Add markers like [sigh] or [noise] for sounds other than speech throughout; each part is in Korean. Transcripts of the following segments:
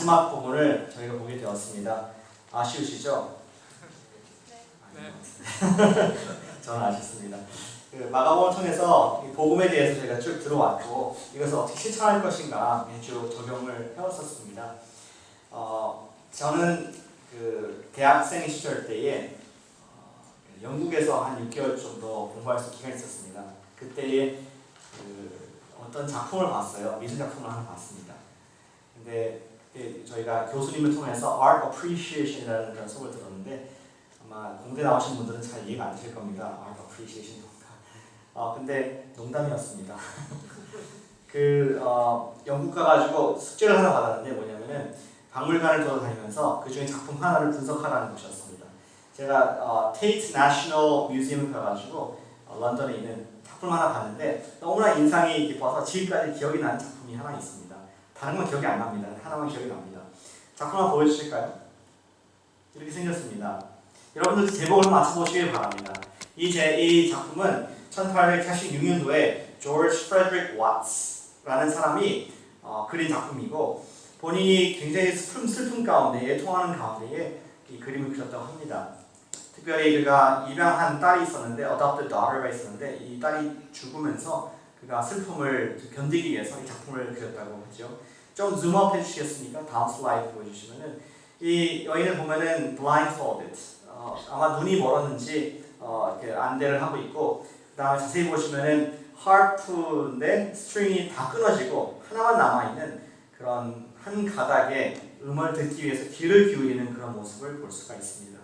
마지막 부분을 저희가 보게 되었습니다. 아쉬우시죠? 네. [laughs] 저는 아쉽습니다. 그 마가복음을 통해서 이 복음에 대해서 저희가 쭉 들어왔고 이것을 어떻게 실천할 것인가 쭉 적용을 해왔었습니다. 어, 저는 그 대학생 시절 때에 어, 영국에서 한 6개월 정도 공부할 수 기간이 있었습니다. 그때에 그 어떤 작품을 봤어요. 미술 작품을 하나 봤습니다. 근데 저희가 교수님을 통해서 Art Appreciation이라는 그런 수업을 들었는데 아마 공대 나오신 분들은 잘 이해가 안 되실 겁니다. Art Appreciation 뭔가. 어, 근데 농담이었습니다. [laughs] 그 어, 영국 가가지고 숙제를 하나 받았는데 뭐냐면은 박물관을 돌아다니면서 그 중에 작품 하나를 분석하라는 것이었습니다. 제가 어, 테이트 내셔널 뮤지엄을 가가지고 어, 런던에 있는 작품 하나 봤는데 너무나 인상이 깊어서 지금까지 기억이 나는 작품이 하나 있습니다. 다른 건 기억이 안 납니다. 하나만 기억이 납니다. 작품 한번 보여주실까요? 이렇게 생겼습니다. 여러분들 제목을 맞춰보시길 바랍니다. 이, 제, 이 작품은 1886년도에 조지 프레드릭 왓츠라는 사람이 어, 그린 작품이고 본인이 굉장히 슬픔, 슬픔 가운데 애통하는 가운데에 이 그림을 그렸다고 합니다. 특별히 그가 입양한 딸이 있었는데 adopted daughter가 있었는데 이 딸이 죽으면서 그가 슬픔을 견디기 위해서 이 작품을 그렸다고 하죠. 좀 줌업 해주시겠습니까? 다음 슬라이드 보여주시면은 이 여인을 보면은 blindfolded 어, 아마 눈이 멀었는지 어, 이렇게 안대를 하고 있고 그다음에 자세히 보시면은 하프인데 스트링이 다 끊어지고 하나만 남아 있는 그런 한 가닥에 음을 듣기 위해서 귀를 기울이는 그런 모습을 볼 수가 있습니다.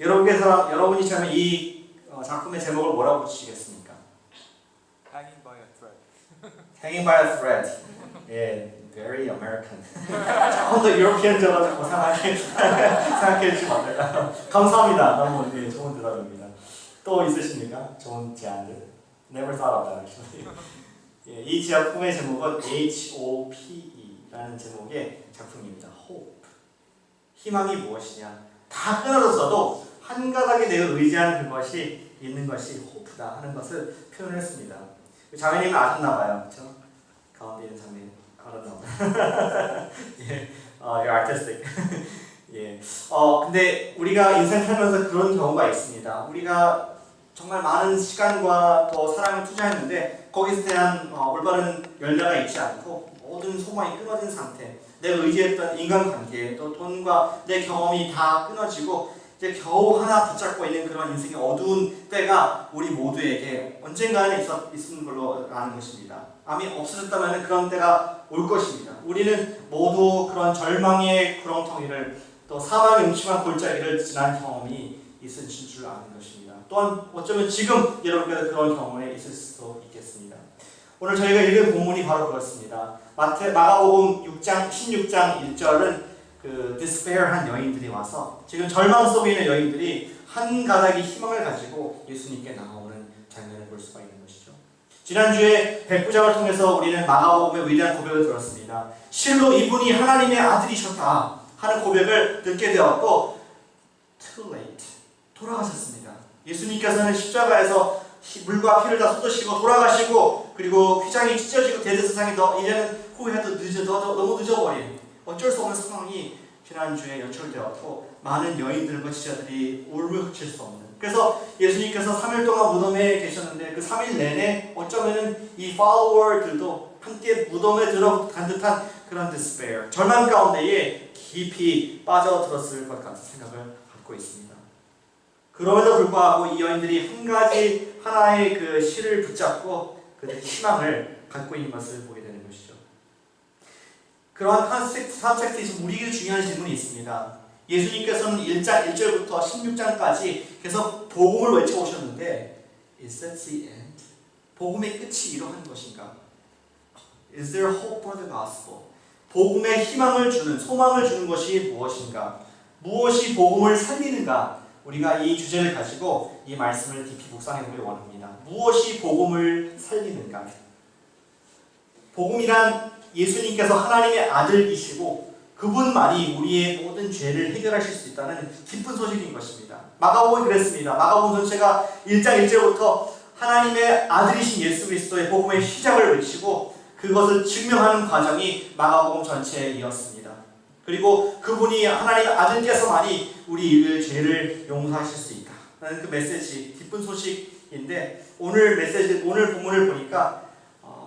여러분께서 여러분이 처음에 이 어, 작품의 제목을 뭐라고 붙이시겠습니까? Hanging by a thread. Hanging by a thread. 예, very American. 조금 더 유로피언적으로 고상하게 생각해 주시면 어떨까요? 감사합니다. 너무 예, 좋은 대답입니다. 또 있으십니까? 좋은 제안들? Never thought of that actually. 예, 이 작품의 제목은 H-O-P-E라는 제목의 작품입니다. Hope. 희망이 무엇이냐? 다 끊어졌어도 한 가닥에 내가 의지하는 그것이 있는 것이 호프다 하는 것을 표현했습니다. 자매님은 아셨나 봐요. 그렇죠? 가운데 있는 자매 알았나. [laughs] 예. 어, you're artistic. [laughs] 예. 어, 근데 우리가 인생 살면서 그런 경우가 있습니다. 우리가 정말 많은 시간과 또 사랑을 투자했는데 거기서 대한 어, 올바른 열매가 있지 않고 모든 소망이 끊어진 상태. 내가 의지했던 인간관계 또 돈과 내 경험이 다 끊어지고 이제 겨우 하나 붙잡고 있는 그런 인생의 어두운 때가 우리 모두에게 언젠가는 있었, 있는 걸로 아는 것입니다. 암이 없어졌다면 그런 때가 올 것입니다. 우리는 모두 그런 절망의 구렁텅이를 또 사망의 음침한 골짜기를 지난 경험이 있으신 줄 아는 것입니다. 또한 어쩌면 지금 여러분께서 그런 경험에 있을 수도 있겠습니다. 오늘 저희가 읽은 본문이 바로 그렇습니다. 마태 마가복음 6장 16장 1절은 그 디스페어한 여인들이 와서 지금 절망 속에 있는 여인들이 한 가닥의 희망을 가지고 예수님께 나아오는 장면을 볼 수가 있는 것이죠. 지난주에 백부장을 통해서 우리는 마가복음의 위대한 고백을 들었습니다. 실로 이분이 하나님의 아들이셨다 하는 고백을 듣게 되었고 too late 돌아가셨습니다. 예수님께서는 십자가에서 물과 피를 다 쏟으시고 돌아가시고 그리고 휘장이 찢어지고 대제사장이 너 이제는 후회도 늦어 너, 너무 늦어버린 어쩔 수 없는 상황이 지난주에 연출되었고 많은 여인들과 지자들이 울을 그칠 수 없는 그래서 예수님께서 3일 동안 무덤에 계셨는데 그 3일 내내 어쩌면은 이 팔로워들도 함께 무덤에 들어간 듯한 그런 despair 절망 가운데에 깊이 빠져들었을 것 같은 생각을 갖고 있습니다. 그럼에도 불구하고 이 여인들이 한 가지 하나의 그 실을 붙잡고 그들의 희망을 갖고 있는 것을 것이죠. 그러한 컨셉트에서 우리에게 중요한 질문이 있습니다. 예수님께서는 1장 1절부터 16장까지 계속 복음을 외쳐 오셨는데 Is that the end? 복음의 끝이 이러한 것인가? Is there hope for the gospel? 복음의 희망을 주는, 소망을 주는 것이 무엇인가? 무엇이 복음을 살리는가? 우리가 이 주제를 가지고 이 말씀을 깊이 묵상해 보기 원합니다. 무엇이 복음을 살리는가? 복음이란 예수님께서 하나님의 아들이시고 그분만이 우리의 모든 죄를 해결하실 수 있다는 기쁜 소식인 것입니다. 마가복음이 그랬습니다. 마가복음 전체가 1장 1절부터 하나님의 아들이신 예수 그리스도의 복음의 시작을 외치고 그것을 증명하는 과정이 마가복음 전체에 이었습니다. 그리고 그분이 하나님 아들께서만이 우리의 죄를 용서하실 수 있다. 라는 그 메시지, 기쁜 소식인데 오늘 메시지, 오늘 본문을 보니까 어,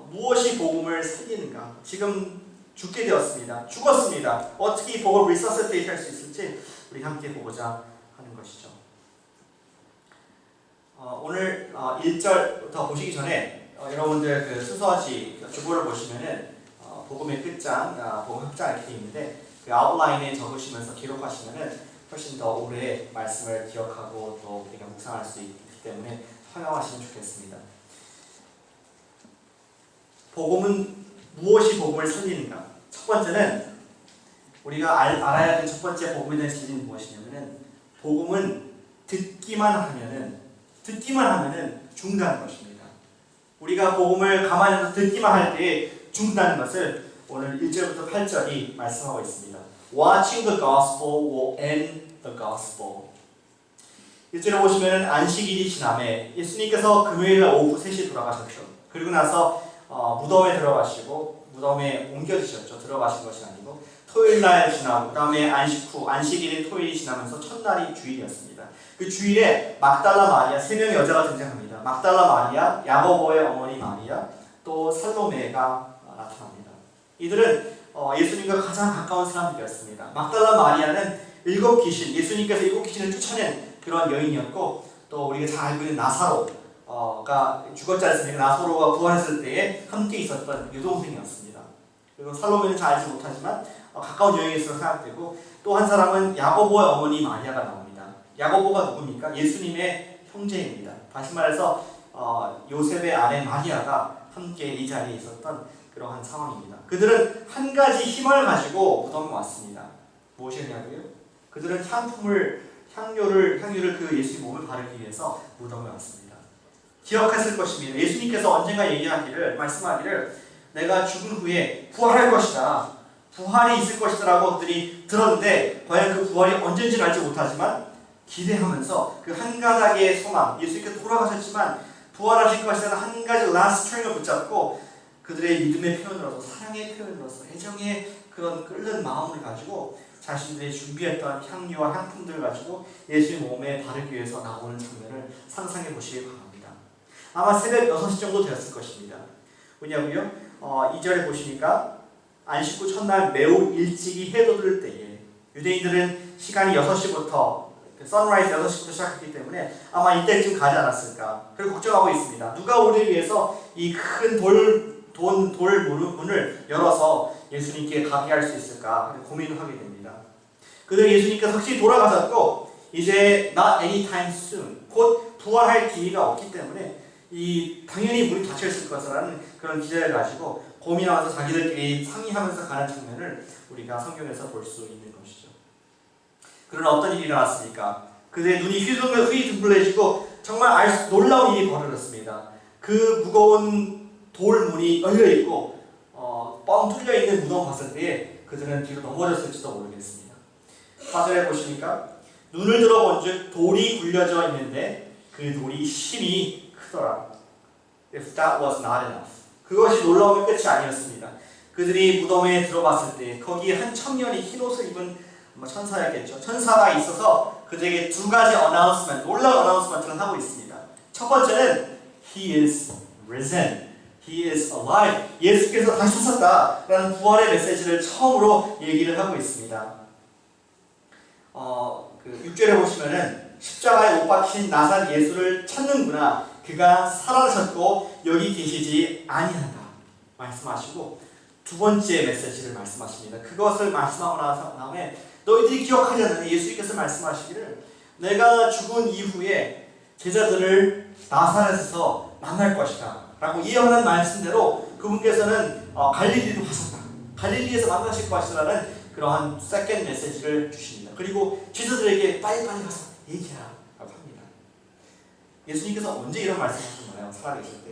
무엇이 복음을 살리는가? 지금 죽게 되었습니다. 죽었습니다. 어떻게 이 복음을 리서스테이트 할수 있을지 우리 함께 보고자 하는 것이죠. 어, 오늘 어, 1절부터 보시기 전에 어, 여러분들 그 순서지 주보를 보시면은 어, 복음의 끝장, 아, 복음 확장 이렇게 돼 있는데 그 아웃라인에 적으시면서 기록하시면은 훨씬 더 오래 말씀을 기억하고 또 우리가 묵상할 수 있기 때문에 활용하시면 좋겠습니다. 복음은 무엇이 복음을 살리는가? 첫 번째는 우리가 알, 알아야 될첫 번째 복음에 대한 진리는 무엇이냐면은 복음은 듣기만 하면은 듣기만 하면은 죽는다는 것입니다. 우리가 복음을 가만히 듣기만 할때 죽는다는 것을 오늘 1절부터 8절이 말씀하고 있습니다. Watching the gospel will end the gospel. 1절에 보시면은 안식일이 지남에 예수님께서 금요일 오후 3시에 돌아가셨죠. 그리고 나서 어, 무덤에 들어가시고 무덤에 옮겨지셨죠. 들어가신 것이 아니고 토요일 날 지나고 그다음에 안식 후 안식일인 토요일이 지나면서 첫날이 주일이었습니다. 그 주일에 막달라 마리아 세 명의 여자가 등장합니다. 막달라 마리아, 야고보의 어머니 마리아, 또 살로메가 나타납니다. 이들은 어, 예수님과 가장 가까운 사람들이었습니다. 막달라 마리아는 일곱 귀신, 예수님께서 일곱 귀신을 쫓아낸 그런 여인이었고 또 우리가 잘 알고 있는 나사로 가 죽었지 않습니까? 나사로가 부활했을 때에 함께 있었던 여동생이었습니다. 그리고 살로메는 잘 알지 못하지만 어, 가까운 여인으로 생각되고 또 한 사람은 야고보의 어머니 마리아가 나옵니다. 야고보가 누굽니까? 예수님의 형제입니다. 다시 말해서 어, 요셉의 아내 마리아가 함께 이 자리에 있었던 그러한 상황입니다. 그들은 한 가지 힘을 가지고 무덤에 왔습니다. 무엇이냐고요? 그들은 향품을 향료를 향유를 그 예수님 몸을 바르기 위해서 무덤에 왔습니다. 기억하실 것입니다. 예수님께서 언젠가 얘기하기를 말씀하기를 내가 죽은 후에 부활할 것이다. 부활이 있을 것이다라고 그들이 들었는데 과연 그 부활이 언젠지는 알지 못하지만 기대하면서 그 한 가닥의 소망 예수님께서 돌아가셨지만 부활하실 것이라는 한 가지 라스트 트랙을 붙잡고 그들의 믿음의 표현으로서 사랑의 표현으로서 애정의 그런 끓는 마음을 가지고 자신들이 준비했던 향유와 향품들을 가지고 예수님 몸에 바르기 위해서 나오는 장면을 상상해 보시기 바랍니다. 아마 새벽 6시 정도 되었을 것입니다. 왜냐고요? 어, 2절에 보시니까 안식 후 첫날 매우 일찍이 해도 들 때에 유대인들은 시간이 6시부터 선라이즈 6시부터 시작했기 때문에 아마 이때쯤 가지 않았을까 그리고 걱정하고 있습니다. 누가 우리를 위해서 이 큰 돌, 돈, 돌 문을 열어서 예수님께 가게 할 수 있을까 고민을 하게 됩니다. 그들 예수님께서 확실히 돌아가셨고 이제 not anytime soon 곧 부활할 기회가 없기 때문에 이 당연히 문이 닫혀 있을 것이라는 그런 기대를 가지고 고민하면서 자기들끼리 상의하면서 가는 장면을 우리가 성경에서 볼 수 있는 것이죠. 그러나 어떤 일이 일어났습니까? 그들의 눈이 휘둥글 휘둥글해지고 정말 알 수, 놀라운 일이 벌어졌습니다. 그 무거운 돌 문이 열려 있고 어, 뻥 뚫려 있는 무덤 봤을 때 그들은 뒤로 넘어졌을지도 모르겠습니다. 사절에 보시니까 눈을 들어본즉 돌이 굴려져 있는데 그 돌이 힘이 크더라. If that was not enough. 그것이 놀라움의 끝이 아니었습니다. 그들이 무덤에 들어갔을 때 거기 한 청년이 흰 옷을 입은 뭐 천사였겠죠. 천사가 있어서 그들에게 두 가지 어나운스먼트, 놀라운 어나운스먼트를 하고 있습니다. 첫 번째는 He is risen. He is alive. 예수께서 다시 사셨다 라는 부활의 메시지를 처음으로 얘기를 하고 있습니다. 어, 그 6절에 보시면은 십자가에 못 박힌 나산 예수를 찾는구나. 그가 살아나셨고 여기 계시지 아니한다. 말씀하시고 두 번째 메시지를 말씀하십니다. 그것을 말씀하고 다음에 너희들이 않느냐 예수님께서 말씀하시기를 내가 죽은 이후에 제자들을 나사렛에서 만날 것이다. 라고 예언한 말씀대로 그분께서는 어, 갈릴리로 가셨다. 갈릴리에서 만나실 것이라는 그러한 세컨 메시지를 주십니다. 그리고 제자들에게 빨리빨리 가서 얘기하라. 예수님께서 언제 이런 말씀하셨나요? 살아계실 때.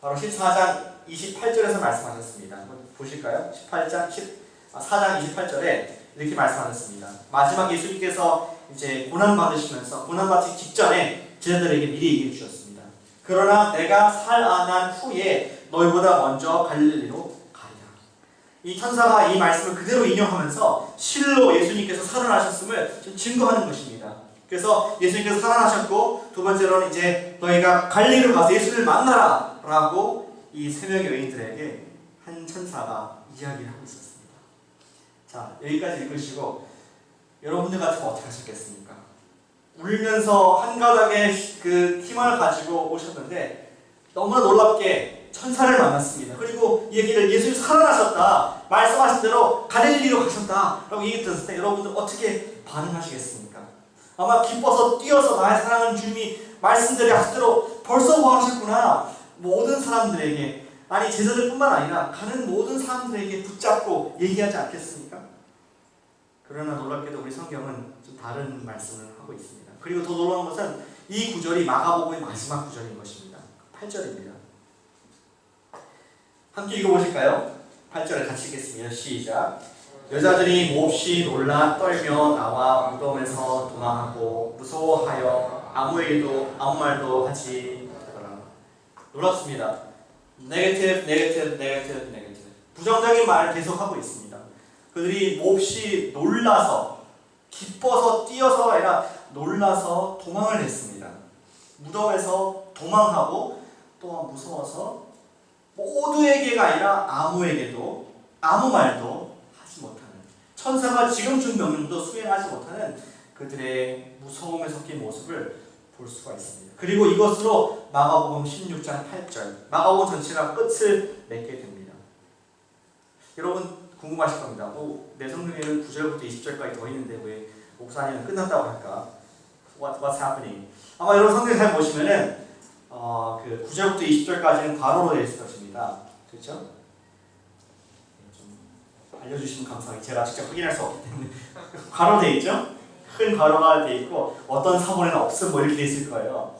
바로 14장 28절에서 말씀하셨습니다. 한번 보실까요? 18장 10, 아, 4장 28절에 이렇게 말씀하셨습니다. 마지막 예수님께서 이제 고난 받으시면서 고난 받기 직전에 제자들에게 미리 얘기해 주셨습니다. 그러나 내가 살아난 후에 너희보다 먼저 갈릴리로 가리라. 이 천사가 이 말씀을 그대로 인용하면서 실로 예수님께서 살아나셨음을 좀 증거하는 것입니다. 그래서 예수님께서 살아나셨고 두 번째로는 이제 너희가 갈리로 가서 예수를 만나라 라고 이 세 명의 여인들에게 한 천사가 이야기를 하고 있었습니다. 자 여기까지 읽으시고 여러분들 같으면 어떻게 하셨겠습니까? 울면서 한 가닥의 그 희망을 가지고 오셨는데 너무나 놀랍게 천사를 만났습니다. 그리고 이 얘기를 예수님 살아나셨다. 말씀하신 대로 갈릴리로 가셨다. 라고 얘기 들었을 때 여러분들 어떻게 반응하시겠습니까? 아마 기뻐서 뛰어서 나의 사랑하는 주님이 말씀드려 하시대로 벌써 구하셨구나. 모든 사람들에게 아니 제자들뿐만 아니라 가는 모든 사람들에게 붙잡고 얘기하지 않겠습니까? 그러나 놀랍게도 우리 성경은 좀 다른 말씀을 하고 있습니다. 그리고 더 놀라운 것은 이 구절이 마가복음의 마지막 구절인 것입니다. 8절입니다. 함께 읽어보실까요? 8절을 같이 읽겠습니다. 시작. 여자들이 몹시 놀라 떨며 나와 무덤에서 도망하고 무서워하여 아무에게도 아무 말도 하지 못하더라. 놀랍습니다. 네게티브, 네게티브, 네게티브, 네게티브. 부정적인 말을 계속하고 있습니다. 그들이 몹시 놀라서 기뻐서 뛰어서 아니라 놀라서 도망을 했습니다. 무덤에서 도망하고 또한 무서워서 모두에게가 아니라 아무에게도 아무 말도 천사가 지금 준 명령도 수행하지 못하는 그들의 무서움에 섞인 모습을 볼 수가 있습니다. 그리고 이것으로 마가복음 16장 8절 마가복음 전체가 끝을 맺게 됩니다. 여러분 궁금하실 겁니다. 뭐, 내 성경에는 9절부터 20절까지 더 있는데 왜 목사님은 끝났다고 할까? What, what's happening? 아마 여러분 성경 잘 보시면은 어, 그 9절부터 20절까지는 괄호로 되어 있을 것입니다. 그렇죠? 좀 알려주시면 감사하게 제가 직접 확인할 수 없기 때문에 [laughs] 괄호 되어 있죠? 큰 괄호가 되어 있고 어떤 사본에는 없음 뭐 이렇게 되어 있을 거예요.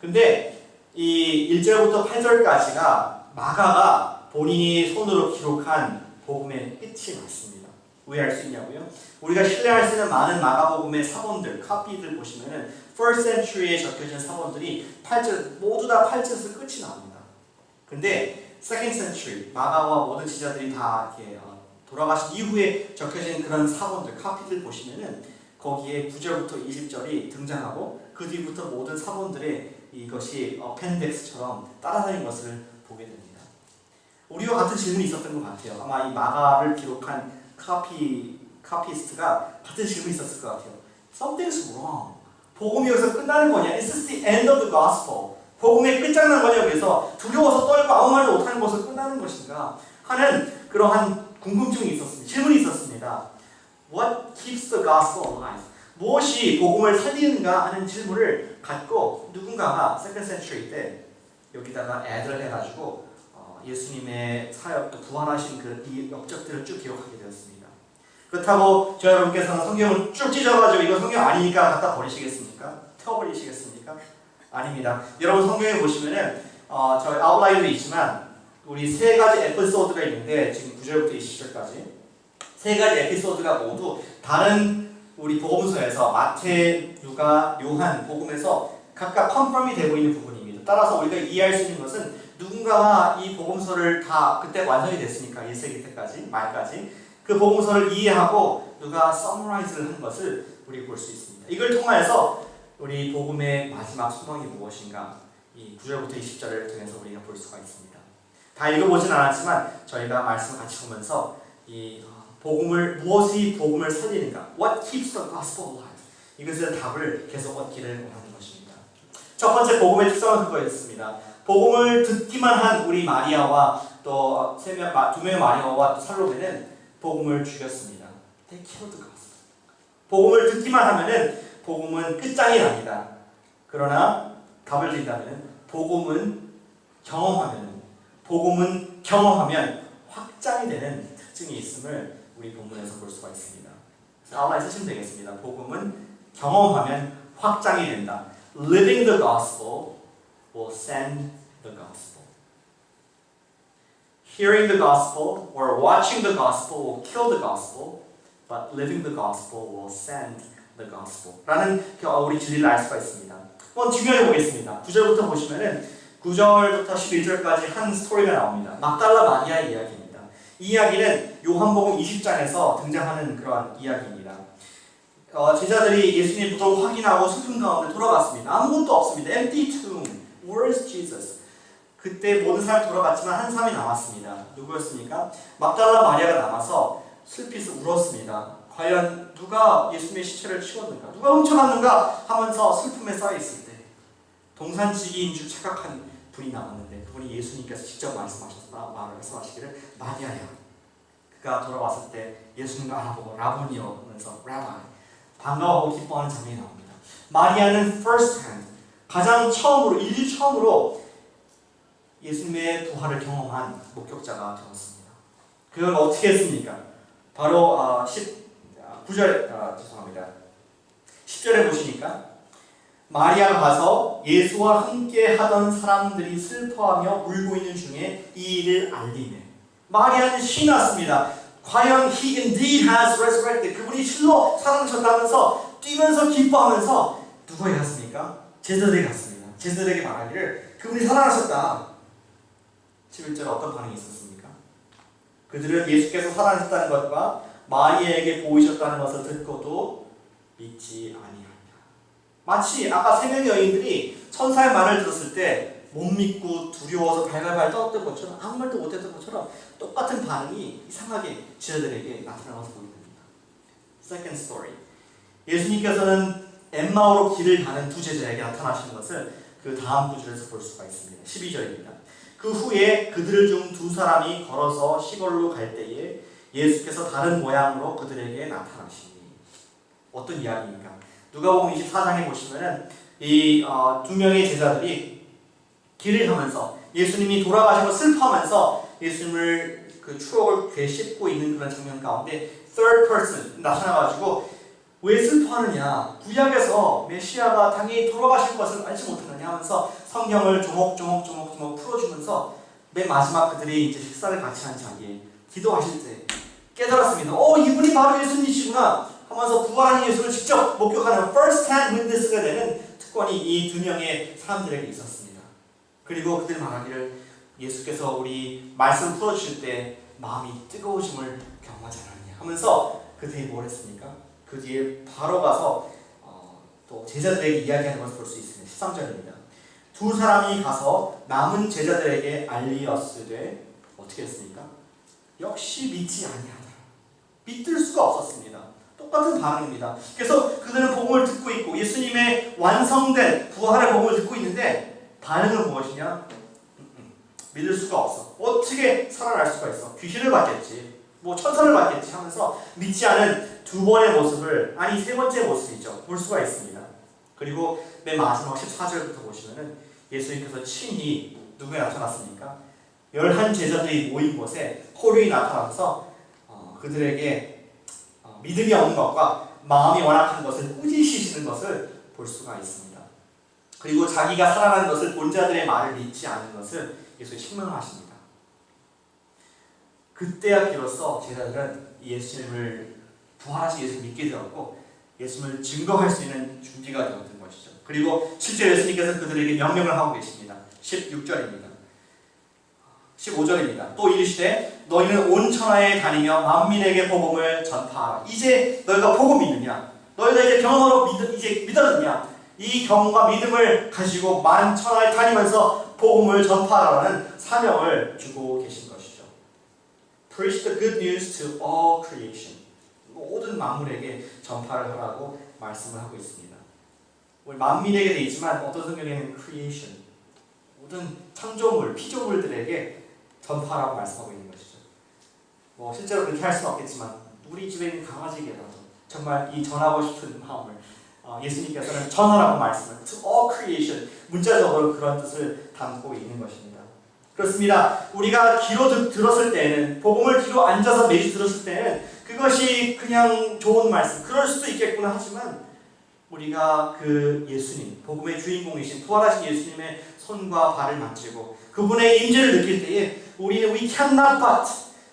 근데 이 1절부터 8절까지가 마가가 본인이 손으로 기록한 복음의 끝이 맞습니다. 왜알수 있냐고요? 우리가 신뢰할 수 있는 많은 마가복음의 사본들, 카피들 보시면은 first century에 적혀진 사본들이 8절 모두 다 8절에서 끝이 나옵니다. 근데 second century 마가와 모든 지자들이 다 이렇게 어, 돌아가신 이후에 적혀진 그런 사본들, 카피들 보시면은 거기에 9절부터 20절이 등장하고 그 뒤부터 모든 사본들의 이것이 어펜덱스처럼 따라다닌 것을 보게 됩니다. 우리와 같은 질문이 있었던 것 같아요. 아마 이 마가를 기록한 카피 카피스트가 같은 질문이 있었을 것 같아요. Something's wrong. 복음이 여기서 끝나는 거냐? Is this the end of the gospel? 복음의 끝장난 거냐? 그래서 두려워서 떨고 아무 말도 못하는 것으로 끝나는 것인가? 하는 그러한 궁금증이 있었습니다. 질문이 있었습니다. What keeps the gospel alive? 무엇이 복음을 살리는가 하는 질문을 갖고 누군가가 second century 때 여기다가 애들 해가지고 어, 예수님의 사역 또 부활하신 그 이 업적들을 쭉 기록하게 되었습니다. 그렇다고 저 여러분께서는 성경을 쭉 찢어가지고 이거 성경 아니니까 갖다 버리시겠습니까? 태워버리시겠습니까? 아닙니다. 여러분 성경에 보시면은 어, 저희 아웃라인도 있지만 우리 세 가지 에피소드가 있는데 지금 9절부터 20절까지 세 가지 에피소드가 모두 다른 우리 복음서에서 마태, 누가, 요한 복음에서 각각 컨펌이 되고 있는 부분입니다. 따라서 우리가 이해할 수 있는 것은 누군가가 이 복음서를 다 그때 완성이 됐으니까 1세기 때까지 말까지 그 복음서를 이해하고 누가 서머라이즈를 한 것을 우리 볼 수 있습니다. 이걸 통해서 우리 복음의 마지막 소망이 무엇인가 이 9절부터 20절을 통해서 우리가 볼 수가 있습니다. 다 읽어보진 않았지만 저희가 말씀 같이 보면서 이 복음을 무엇이 복음을 살리는가? What keeps the gospel alive? 이것의 답을 계속 얻기를 원하는 것입니다. 첫 번째 복음의 특성은 그거였습니다. 복음을 듣기만 한 우리 마리아와 또 세 명 두 명의 마리아와 또 살로메는 복음을 죽였습니다. They killed the gospel. 복음을 듣기만 하면은 복음은 끝장이 납니다. 그러나 답을 드린다면 복음은 경험하면 복음은 경험하면 확장이 되는 특징이 있음을 우리 본문에서 볼 수가 있습니다. 아웃라인 쓰시면 되겠습니다. 복음은 경험하면 확장이 된다. Living the gospel will send the gospel. Hearing the gospel or watching the gospel will kill the gospel, but living the gospel will send the gospel. 라는 우리 진리를 알 수가 있습니다. 한번 중요해 보겠습니다. 9절부터 보시면은 9절부터 11절까지 한 스토리가 나옵니다. 막달라 마리아 이야기입니다. 이 이야기는 요한복음 20장에서 등장하는 그러한 이야기입니다. 어, 제자들이 예수님 부활을 확인하고 슬픔 가운데 돌아갔습니다. 아무것도 없습니다. Empty tomb. Where's Jesus? 그때 모든 사람이 돌아갔지만 한 사람이 남았습니다. 누구였습니까? 막달라 마리아가 남아서 슬피서 울었습니다. 과연 누가 예수님의 시체를 치웠는가? 누가 훔쳐갔는가? 하면서 슬픔에 쌓여 있을 때 동산지기인 줄 착각한 분이 남았는데 그분이 예수님께서 직접 말씀하셨다 말씀하시기를 마리아야. 그가 돌아왔을 때 예수님을 알아보고 라보니요 하면서 라바이 반가워하고 기뻐하는 장면이 나옵니다. 마리아는 first hand 가장 처음으로 인류 처음으로 예수님의 부활을 경험한 목격자가 되었습니다. 그걸 어떻게 했습니까? 바로 아, 10, 9절 아, 죄송합니다. 10절에 보시니까 마리아가 가서 예수와 함께 하던 사람들이 슬퍼하며 울고 있는 중에 이 일을 알리네. 마리아는 신이 났습니다. 과연 he indeed has resurrected. 그분이 실로 살아나셨다면서 뛰면서 기뻐하면서 누구에게 갔습니까? 제자들에게 갔습니다. 제자들에게 말하기를 그분이 살아나셨다. 11절 어떤 반응이 있었습니까? 그들은 예수께서 살아나셨다는 것과 마리아에게 보이셨다는 것을 듣고도 믿지 아니하니라. 마치 아까 세 명의 여인들이 천사의 말을 들었을 때 못 믿고 두려워서 발발발 떴던 것처럼 아무 말도 못했던 것처럼 똑같은 반응이 이상하게 지자들에게 나타나서 보입니다. Second story. 예수님께서는 엠마오로 길을 가는 두 제자에게 나타나시는 것을 그 다음 구절에서 볼 수가 있습니다. 12절입니다. 그 후에 그들 중 두 사람이 걸어서 시골로 갈 때에 예수께서 다른 모양으로 그들에게 나타나시니 어떤 이야기입니까? 누가복음 24장에 보시면은 이두 명의 제자들이 길을 가면서 예수님이 돌아가시고 슬퍼하면서 예수님을 그 추억을 되씹고 있는 그런 장면 가운데 third person 나타나가지고 왜 슬퍼하느냐 구약에서 메시아가 당연히 돌아가실 것을 알지 못하느냐 하면서 성경을 조목조목조목조목 풀어주면서 맨 마지막 그들이 이제 식사를 같이 한 자리에 기도하실 때 깨달았습니다. 어 이분이 바로 예수님이시구나 하면서 부활한 예수를 직접 목격하는 first hand witness가 되는 특권이 이 두 명의 사람들에게 있었습니다. 그리고 그들 말하기를 예수께서 우리 말씀 풀어주실 때 마음이 뜨거우심을 경험하지 않았냐 하면서 그들이 뭘 했습니까? 그 뒤에 바로 가서 어, 또 제자들에게 이야기하는 것을 볼 수 있습니다. 13절입니다. 두 사람이 가서 남은 제자들에게 알리었으되 어떻게 했습니까? 역시 믿지 아니하더라. 믿을 수가 없었습니다. 똑같은 반응입니다. 그래서 그들은 복음을 듣고 있고 예수님의 완성된 부활의 복음을 듣고 있는데 반응은 무엇이냐? 믿을 수가 없어. 어떻게 살아날 수가 있어? 귀신을 받겠지. 뭐 천사를 받겠지 하면서 믿지 않은 두 번의 모습을 아니 세 번째 모습이죠. 볼 수가 있습니다. 그리고 맨 마지막 14절부터 보시면은 예수님께서 친히 누구에 나타났습니까? 열한 제자들이 모인 곳에 호련이 나타나서 어, 그들에게 어, 믿음이 없는 것과 마음이 완악한 것을 꾸짖으시는 것을 볼 수가 있습니다. 그리고 자기가 살아난 것을 본 자들의 말을 믿지 않은 것을 예수 책망하십니다. 그때야 비로소 제자들은 예수님을 부활하신 예수를 믿게 되었고 예수님을 증거할 수 있는 준비가 되었던 것이죠. 그리고 실제 예수님께서 그들에게 명령을 하고 계십니다. 16절입니다. 15절입니다. 또 이르시되 너희는 온 천하에 다니며 만민에게 복음을 전파하라. 이제 너희가 복음 믿느냐? 너희가 이제 경험으로 믿, 이제 믿었느냐? 이 경험과 믿음을 가지고 만 천하에 다니면서 복음을 전파하라는 사명을 주고 계신 것이죠. Preach the good news to all creation. 모든 만물에게 전파를 하라고 말씀을 하고 있습니다. 우리 만민에게 돼 있지만 어떤 성경에는 creation, 모든 창조물, 피조물들에게 전파라고 말씀하고 있는 것이죠. 뭐 실제로 그렇게 할 수는 없겠지만 우리 집에 있는 강아지에게라도 정말 이 전하고 싶은 마음을 어, 예수님께서는 전하라고 말씀을 to all creation 문자적으로 그런 뜻을 담고 있는 것입니다. 그렇습니다. 우리가 귀로 듣, 들었을 때는 복음을 귀로 앉아서 매주 들었을 때는 그것이 그냥 좋은 말씀 그럴 수도 있겠구나 하지만 우리가 그 예수님 복음의 주인공이신 부활하신 예수님의 손과 발을 만지고 그분의 임재를 느낄 때에 우리는 we cannot but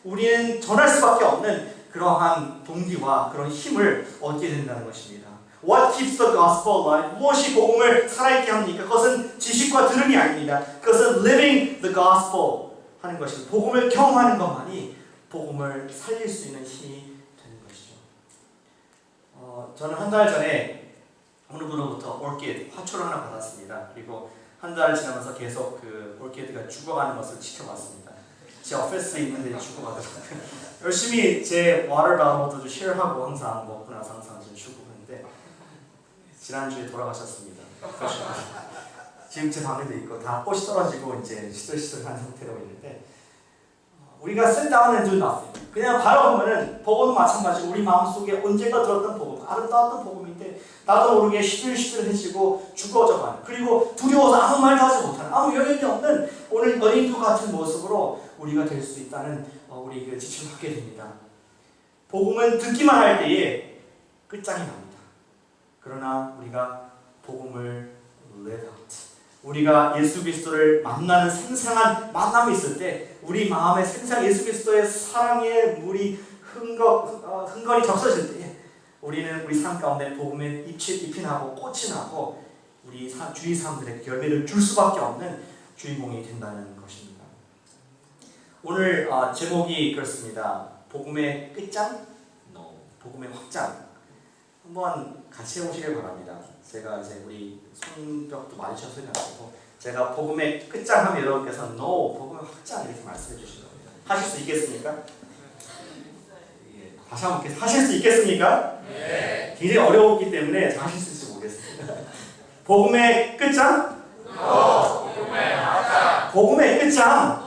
우리는 전할 수밖에 없는 그러한 동기와 그런 힘을 얻게 된다는 것입니다. What keeps the gospel alive? 무엇이 복음을 살아있게 합니까? 그것은 지식과 들음이 아닙니다. 그것은 living the gospel 하는 것입니다. 복음을 경험하는 것만이 복음을 살릴 수 있는 힘이 되는 것이죠. 어, 저는 한 달 전에 어느 분으로부터 올키드 화초를 하나 받았습니다. 그리고 한달 지나면서 계속 그 올키드가 죽어가는 것을 지켜봤습니다. 제 오피스에 있는데 죽어가더라고요. [laughs] 열심히 제 와터바우도 쉐어하고 항상 먹고 나서 항상 좀 주고 그러는데 지난주에 돌아가셨습니다. 지금 제 방에도 있고 다 꽃이 떨어지고 이제 시들시들한 상태로 있는데 어, 우리가 and do nothing 그냥 바라보면은 복음은 마찬가지고 우리 마음속에 언젠가 들었던 복음 아름다웠던 복음인데 나도 모르게 시들시들해지고 죽어져 가는 그리고 두려워서 아무 말도 하지 못하는 아무 여력이 없는 오늘 어린이도 같은 모습으로 우리가 될 수 있다는 어, 우리 그 지침을 하게 됩니다. 복음은 듣기만 할 때에 끝장이 납니다. 그러나 우리가 복음을 live out. 우리가 예수 그리스도를 만나는 생생한 만남이 있을 때 우리 마음에 생생 예수 그리스도의 사랑의 물이 흥거, 어, 흥건히 적셔질 때 우리는 우리 삶 가운데 복음의 잎이, 잎이 나고 꽃이 나고 우리 사, 주위 사람들에게 열매를 줄 수밖에 없는 주인공이 된다는 것입니다. 오늘 어, 제목이 그렇습니다. 복음의 끝장. 복음의 확장. 한번 같이 해보시길 바랍니다. 제가 이제 우리 손뼉도 많이 쳐서 해가지고 제가 복음의 끝장하면 여러분께서 no 복음의 확장 이렇게 말씀해 주시는 겁니다. 하실 수 있겠습니까? 예, 다시 한번 하실 수 있겠습니까? 네. 굉장히 어려웠기 때문에 잘 하실 수 있을지 모르겠습니다. 복음의 끝장? 복음의 끝장?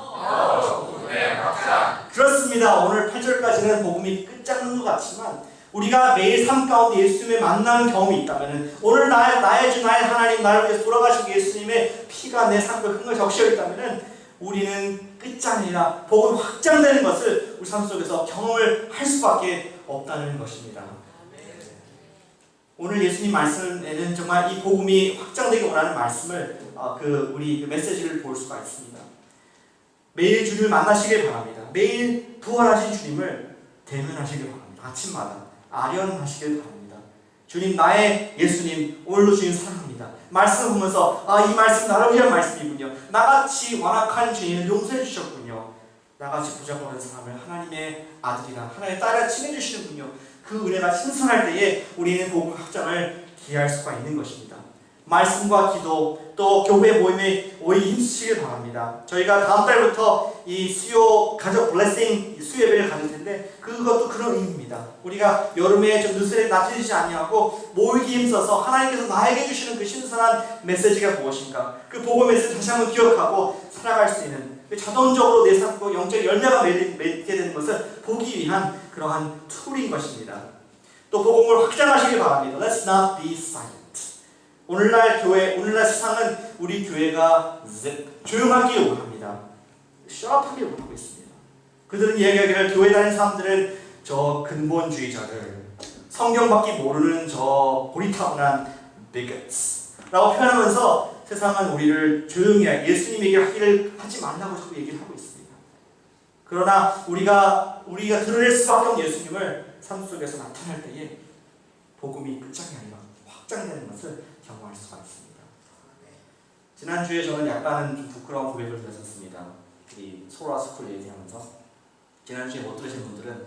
그렇습니다. 오늘 8절까지는 복음이 끝장난 것 같지만 우리가 매일 삶 가운데 예수님을 만나는 경험이 있다면 오늘 나의, 나의 주 나의 하나님 나를 위해서 돌아가신 예수님의 피가 내 삶을 흥을 적시어 있다면 우리는 끝장이 아니라 복음 확장되는 것을 우리 삶 속에서 경험을 할 수밖에 없다는 것입니다. 오늘 예수님 말씀에는 정말 이 복음이 확장되기 원하는 말씀을 어, 그 우리 그 메시지를 볼 수가 있습니다. 매일 주님을 만나시길 바랍니다. 매일 부활하신 주님을 대면하시길 바랍니다. 아침마다 아련하시길 바랍니다. 주님 나의 예수님 오늘도 주님 사랑합니다. 말씀 보면서 아 이 말씀 나를 위한 말씀이군요. 나같이 완악한 죄인을 용서해 주셨군요. 나같이 부족한 사람을 하나님의 아들이나 하나님의 딸이라 칭해 주시는군요. 그 은혜가 신선할 때에 우리는 복음 확장을 기할 수가 있는 것입니다. 말씀과 기도 또 교회 모임에 오히 힘쓰시길 바랍니다. 저희가 다음 달부터 이 수요 가족 블레싱 수요 예배를 가질 텐데 그것도 그런 의미입니다. 우리가 여름에 좀 느슨하게 나트리지 아니하고 모이기 힘써서 하나님께서 나에게 주시는 그 신선한 메시지가 무엇인가 그 복음 메시지 다시 한번 기억하고 살아갈 수 있는 그 자동적으로 내 삶과 영적 열매가 맺게 되는 것을 보기 위한 그러한 툴인 것입니다. 또 복음을 확장하시길 바랍니다. Let's not be silent. 오늘날 교회, 오늘날 세상은 우리 교회가 조용하기 원합니다. 셔업하기 원하고 있습니다. 그들은 이야기하기를 교회 다니는 사람들은 저 근본주의자들, 성경밖에 모르는 저 고리타분한 bigots 라고 표현하면서 세상은 우리를 조용히 해 예수님 얘기를 하기를 하지 말라고 자꾸 얘기를 하고 있습니다. 그러나 우리가 우리가 드러낼 수밖에 없는 예수님을 삶 속에서 나타날 때에 복음이 끝장이 아니라 확장되는 것을 경험할 수가 있습니다. 지난주에 저는 약간은 좀 부끄러운 고백을 드렸었습니다. 이 소라 스쿨 얘기하면서 지난주에 못 들으신 분들은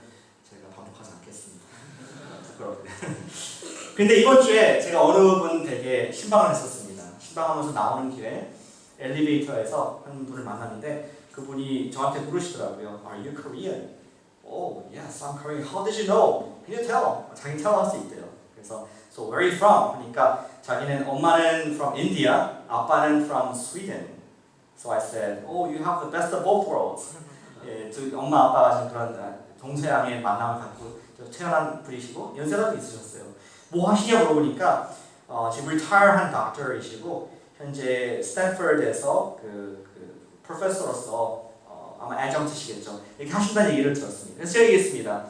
제가 반복하지 않겠습니다. [laughs] 부끄럽게. [laughs] 근데 이번 주에 제가 어느 분 되게 신방을 했었습니다. 신방하면서 나오는 길에 엘리베이터에서 한 분을 만났는데 그분이 저한테 물으시더라고요. Are you Korean? Oh, yes, I'm Korean. How did you know? Can you tell? 자기 tell 할수 있대요. 그래서 So where are you from? 그러니까 자기는 엄마는 from India, 아빠는 from Sweden. So I said, Oh, you have the best of both worlds. 예, 두 엄마 아빠가 지금 그런 동서양의 만남을 갖고 태어난 분이시고 연세라도 있으셨어요. 뭐 하시냐 물어보니까 어, 지금 retire한 doctor이시고 현재 스탠퍼드에서 그, 그 프로페서로서 어, 아마 애정트시겠죠. 이렇게 하신다는 얘기를 들었습니다. 그래서 제가 얘기했습니다.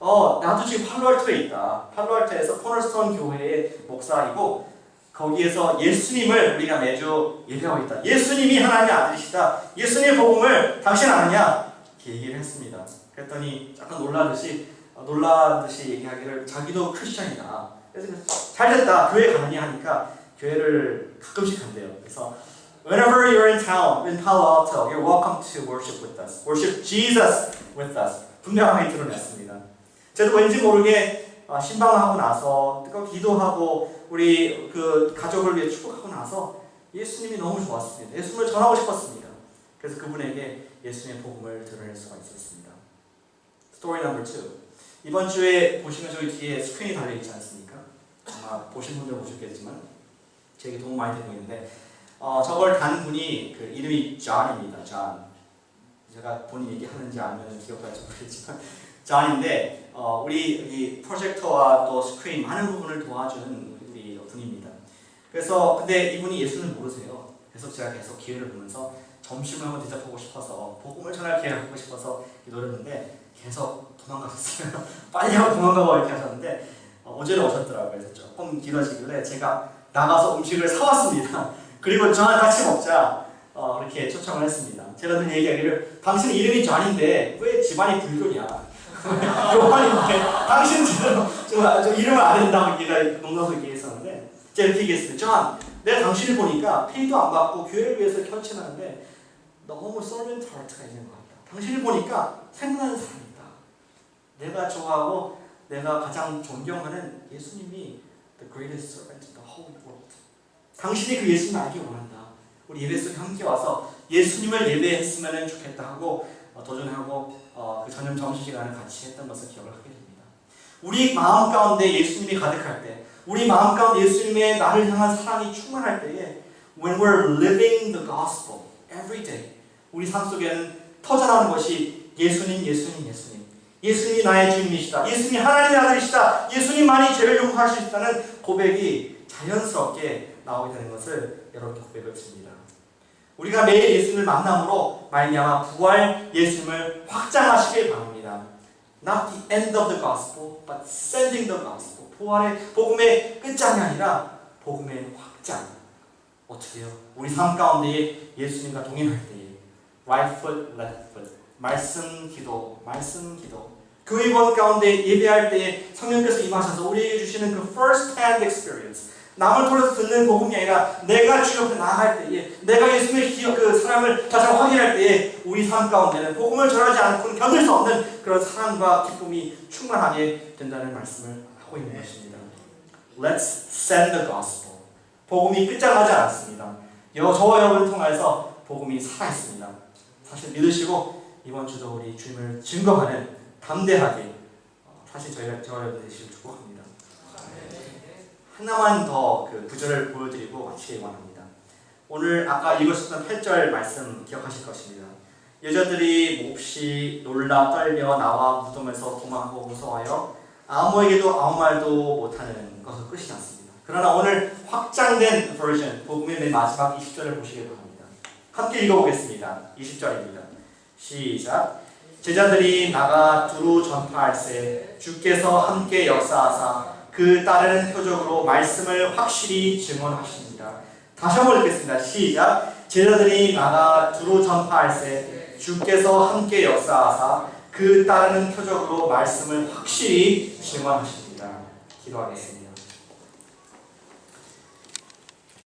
어, 나도 지금 팔로알토에 있다. 팔로알토에서 코너스톤 교회의 목사이고 거기에서 예수님을 우리가 매주 예배하고 있다. 예수님이 하나님의 아들이시다. 예수님의 복음을 당신 아느냐? 이렇게 얘기를 했습니다. 그랬더니 약간 놀라듯이 어, 놀라듯이 얘기하기를 자기도 크리스천이다. 그래서 잘 됐다. 교회 가느냐 하니까 교회를 가끔씩 간대요. 그래서 Whenever you're in town, in Palo Alto, you're welcome to worship with us. Worship Jesus with us. 분명하게 드러냈습니다. 저도 왠지 모르게 어, 신방하고 나서 또 기도하고 우리 그 가족을 위해 축복하고 나서 예수님이 너무 좋았습니다. 예수님을 전하고 싶었습니다. 그래서 그분에게 예수님의 복음을 드러낼 수가 있었습니다. 스토리 넘버 2. 이번 주에 보시면 저기 뒤에 스크린이 달려 있지 않습니까? 아마 보신 분들 보셨겠지만 제게 도움 많이 되고 있는데 어, 저걸 단 분이 그 이름이 존입니다. 존. 제가 본인 얘기하는지 아니면 기억할지 모르겠지만 존인데 어, 우리 이 프로젝터와 또 스크린 많은 부분을 도와주는 우리 분입니다. 그래서 근데 이분이 예수는 모르세요. 그래서 제가 계속 기회를 보면서 점심을 한번 대접하고 싶어서 복음을 전할 기회를 갖고 싶어서 노렸는데 계속 도망가셨어요. [laughs] 빨리 하고 도망가고 이렇게 하셨는데 어, 어제는 오셨더라고요. 그래서 조금 길어지길래 제가 나가서 음식을 사왔습니다. [laughs] 그리고 저랑 같이 먹자 어, 이렇게 초청을 했습니다. 제가 늘 얘기하기를 당신 이름이 존인데 왜 집안이 불교냐? [laughs] 요한인데 당신 제대로 저, 저 이름을 안 된다고 얘기가 농담으로 얘기했었는데 제가 이렇게 얘기했어요. 존, 내가 당신을 보니까 페이도 안 받고 교회를 위해서 헌신하는데 너무 서벤트 하트가 있는 것 같다. 당신을 보니까 생각나는 사람이다. 내가 좋아하고 내가 가장 존경하는 예수님이 the greatest servant in the whole world. 당신이 그 예수님을 알기 원한다. 우리 예배 속에 함께 와서 예수님을 예배했으면 좋겠다 하고 어, 도전하고 어, 그 저녁 점심 시간을 같이 했던 것을 기억을 하게 됩니다. 우리 마음 가운데 예수님이 가득할 때, 우리 마음 가운데 예수님의 나를 향한 사랑이 충만할 때에 when we're living the gospel every day 우리 삶 속에는 터져나오는 것이 예수님, 예수님, 예수님. 예수님이 나의 주님이시다. 예수님이 하나님의 아들이시다. 예수님만이 죄를 용서할 수 있다는 고백이 자연스럽게 나오게 되는 것을 여러분께 고백을 드립니다. 우리가 매일 예수님을 만남으로 말미암아 부활 예수님을 확장하시길 바랍니다. Not the end of the gospel, but sending the gospel. 부활의 복음의 끝장이 아니라 복음의 확장. 어떻게 해요? 우리 삶 가운데 예수님과 동행할 때에 right foot, left foot. 말씀 기도, 말씀 기도. 교회원 가운데 예배할 때에 성령께서 임하셔서 우리에게 주시는 그 first hand experience. 남을 통해서 듣는 복음이 아니라 내가 주 옆에 나아갈 때에 내가 예수님의 기억 그 다시 한번 확인할 때에 우리 삶 가운데는 복음을 전하지 않고는 견딜 수 없는 그런 사랑과 기쁨이 충만하게 된다는 말씀을 하고 있는 것입니다. Let's send the gospel. 복음이 끝장나지 않았습니다. 여, 저와 여러분을 통해서 복음이 살아있습니다. 사실 믿으시고 이번 주도 우리 주님을 증거하는 담대하게 어, 사실 저희가 저와 여러분 되시길 축복합니다. 하나만 더 그 구절을 보여드리고 마치기 원합니다. 오늘 아까 읽으셨던 8절 말씀 기억하실 것입니다. 여자들이 몹시 놀라 떨며 나와 무덤에서 도망하고 무서워하여 아무에게도 아무 말도 못하는 것은 끝이 났습니다. 그러나 오늘 확장된 버전 복음의 맨 마지막 20절을 보시기 바랍니다. 함께 읽어보겠습니다. 20절입니다. 시작. 제자들이 나가 두루 전파할세 주께서 함께 역사하사 그 따르는 표적으로 말씀을 확실히 증언하십니다. 다시 한번 읽겠습니다. 시작. 제자들이 나가 두루 전파할세 주께서 함께 역사하사 그 따르는 표적으로 말씀을 확실히 증언하십니다. 기도하겠습니다.